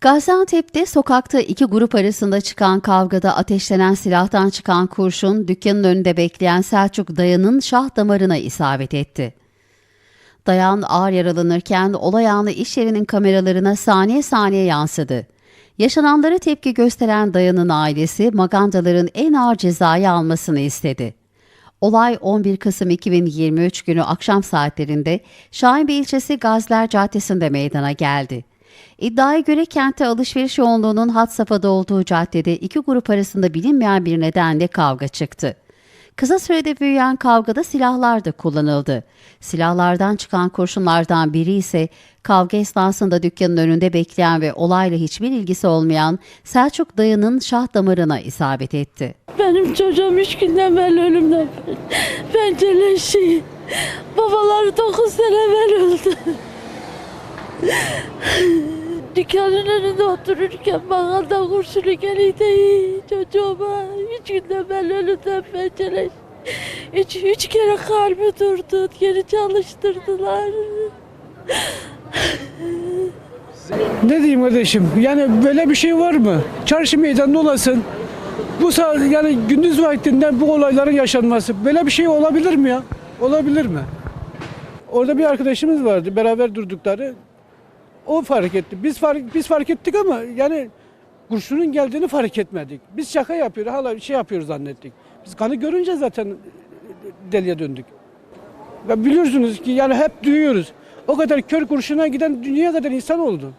Gaziantep'te sokakta iki grup arasında çıkan kavgada ateşlenen silahtan çıkan kurşun dükkanın önünde bekleyen Selçuk Dayan'ın şah damarına isabet etti. Dayan ağır yaralanırken olay anı iş yerinin kameralarına saniye saniye yansıdı. Yaşananlara tepki gösteren Dayan'ın ailesi magandaların en ağır cezayı almasını istedi. Olay 11 Kasım 2023 günü akşam saatlerinde Şahinbey ilçesi Gaziler Caddesi'nde meydana geldi. İddiaya göre kentte alışveriş yoğunluğunun had safhada olduğu caddede iki grup arasında bilinmeyen bir nedenle kavga çıktı. Kısa sürede büyüyen kavgada silahlar da kullanıldı. Silahlardan çıkan kurşunlardan biri ise kavga esnasında dükkanın önünde bekleyen ve olayla hiçbir ilgisi olmayan Selçuk dayının şah damarına isabet etti. Benim çocuğum üç günden evvel ölümden pencereleşi. Babaları dokuz sene evvel öldü. Dükkanın önünde otururken mağazada kurşunu geliydi çocuğuma. Üç günden evvel ölümden pencereleşi. Üç, üç kere kalbi durdu. Geri çalıştırdılar. Ne diyeyim kardeşim? Yani böyle bir şey var mı? Çarşı meydanında olasın. Bu saat yani gündüz vaktinden bu olayların yaşanması. Böyle bir şey olabilir mi ya? Olabilir mi? Orada bir arkadaşımız vardı beraber durdukları. O fark etti. Biz fark biz fark ettik ama yani kurşunun geldiğini fark etmedik. Biz şaka yapıyoruz, hala şey yapıyoruz zannettik. Biz kanı görünce zaten deliye döndük. Ve biliyorsunuz ki yani hep duyuyoruz. O kadar kör kurşuna giden dünya kadar insan oldu.